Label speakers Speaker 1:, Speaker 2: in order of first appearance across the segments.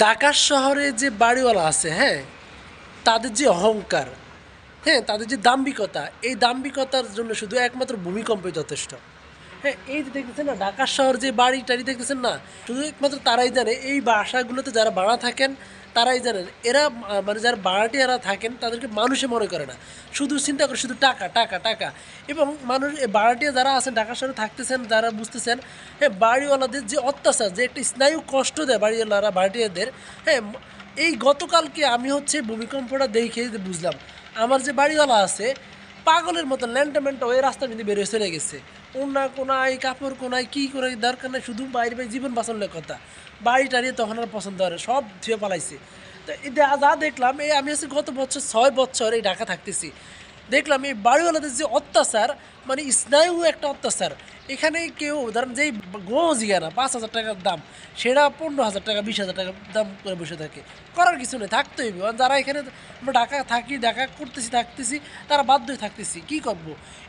Speaker 1: ঢাকা শহরে যে বাড়িওয়ালা আছে হ্যাঁ তাদের যে অহংকার হ্যাঁ তাদের যে দাম্ভিকতা, এই দাম্ভিকতার জন্য শুধু একমাত্র ভূমিকম্পই যথেষ্ট। হ্যাঁ এই যে দেখতেছেন না, ঢাকা শহর যে বাড়ি টাড়ি দেখতেছেন না, শুধু একমাত্র তারাই জানে, এই বাসাগুলোতে যারা ভাড়া থাকেন, তারাই জানেন। এরা মানে যারা ভাড়াটিয়ারা থাকেন, তাদেরকে মানুষে মনে করে না। শুধু চিন্তা করে, শুধু টাকা টাকা টাকা। এবং মানুষ ভাড়াটিয়া যারা আছেন, ঢাকা শহরে থাকতেছেন, যারা বুঝতেছেন হ্যাঁ বাড়িওয়ালাদের যে অত্যাচার, যে একটা স্নায়ু কষ্ট দেয় বাড়িওয়ালারা, ভাড়াটিয়াদের হ্যাঁ এই গতকালকে আমি হচ্ছে ভূমিকম্পটা দেখে বুঝলাম, আমার যে বাড়িওয়ালা আছে পাগলের মতো ল্যান্টামেন্ট ওই রাস্তা কিন্তু বেরিয়ে চলে গেছে। ওনা কোনায়, কাপড় কোনায়, কী করে দরকার নেই, শুধু বাইরে বাইরে জীবন বাঁচানোর কথা। বাড়ি টাড়িয়ে তখন আর পছন্দ হয় সব ধুয়ে পালাইছে। তো যা দেখলাম, এই আমি আছি গত বছর, ছয় বছর এই ঢাকা থাকতেছি। দেখলাম এই বাড়িওয়ালাদের যে অত্যাচার মানে স্নায়ু একটা অত্যাচার এখানে কেউ, ধরেন যেই গো জিগানা পাঁচ হাজার টাকার দাম সেটা পনেরো হাজার টাকা, বিশ হাজার টাকা দাম করে বসে থাকে। করার কিছু নেই থাকতে হইবে যারা এখানে আমরা ঢাকা থাকি, ঢাকা করতেছি, থাকতেছি, তারা বাধ্য হয়ে থাকতেছি। কী করব?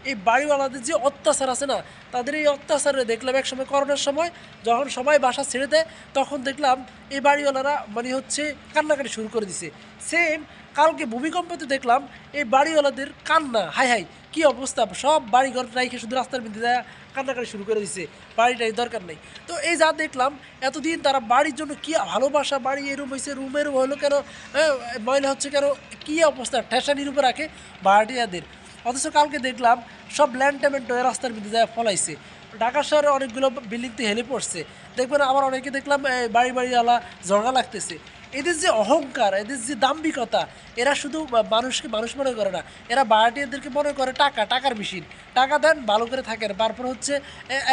Speaker 1: এই বাড়িওয়ালাদের যে অত্যাচার আছে না, তাদের এই অত্যাচারে দেখলাম এক সময় করোনার সময়, যখন সবাই বাসা ছেড়ে দেয়, তখন দেখলাম এই বাড়িওয়ালারা মানে হচ্ছে কান্নাকাটি শুরু করে দিছে। সেম কালকে ভূমিকম্পতে দেখলাম, এই বাড়িওয়ালাদের কান্না, হাই হাই কি অবস্থা? সব বাড়ি ঘর রাইখে শুধু রাস্তার মধ্যে দেয় কান্নাকাটি শুরু করে দিছে। বাড়িটাই দরকার নেই। তো এই যা দেখলাম, এতদিন তারা বাড়ির জন্য কী ভালোবাসা, বাড়ি এরম হয়েছে রুমের হলো কেন ময়লা হচ্ছে কেন, কী অবস্থা? ঠেসানির উপর রাখে ভাড়াটিয়াদের অথচ কালকে দেখলাম, সব ল্যান্ড টেমেন্ট রাস্তার মধ্যে যায়, ফলাইছে। ঢাকা শহরে অনেকগুলো বিল্ডিং তো হেলে পড়ছে। দেখবেন আবার অনেকে দেখলাম বাড়ি বাড়িওয়ালা ঝগড়া লাগতেছে। এদের যে অহংকার, এদের যে দাম্ভিকতা, এরা শুধু মানুষকে মানুষ মনে করে না, এরা ভাড়াটিয়াদেরকে মনে করে টাকা, টাকার মেশিন টাকা দেন, ভালো করে থাকেন, তারপর হচ্ছে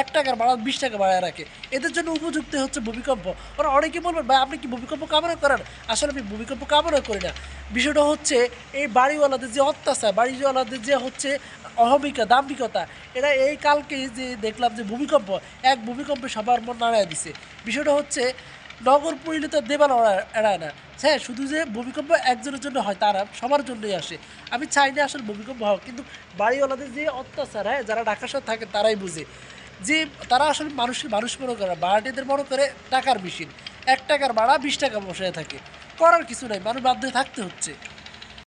Speaker 1: এক টাকার ভাড়া বিশ টাকা বাড়ায় রাখে। এদের জন্য উপযুক্ত হচ্ছে ভূমিকম্প। ওরা অনেকে বলবেন, ভাই, আপনি কি ভূমিকম্প কামনা করেন? আসলে আমি ভূমিকম্প কামনা করি না। বিষয়টা হচ্ছে, এই বাড়িওয়ালাদের যে অত্যাচার, বাড়িওয়ালাদের যে হচ্ছে অহমিকা দাম্ভিকতা। এরা এই কালকে যে দেখলাম যে ভূমিকম্প এক ভূমিকম্পে সবার মন নাড়ায় দিছে। বিষয়টা হচ্ছে নগর পরিণত দেবাল এড়ায় না। হ্যাঁ শুধু যে ভূমিকম্প একজনের জন্য হয় তারা সবার জন্যই আসে। আমি চাই না আসলে ভূমিকম্প হোক কিন্তু বাড়িওয়ালাদের যে অত্যাচার হ্যাঁ যারা ঢাকা শহর থাকে তারাই বুঝে। যে তারা আসলে মানুষকে মানুষ মনে করে না, ভাড়াটিয়াদের মনে করে টাকার মেশিন। এক টাকার ভাড়া বিশ টাকা বসে থাকে। করার কিছু নাই মানুষ বাধ্য থাকতে হচ্ছে।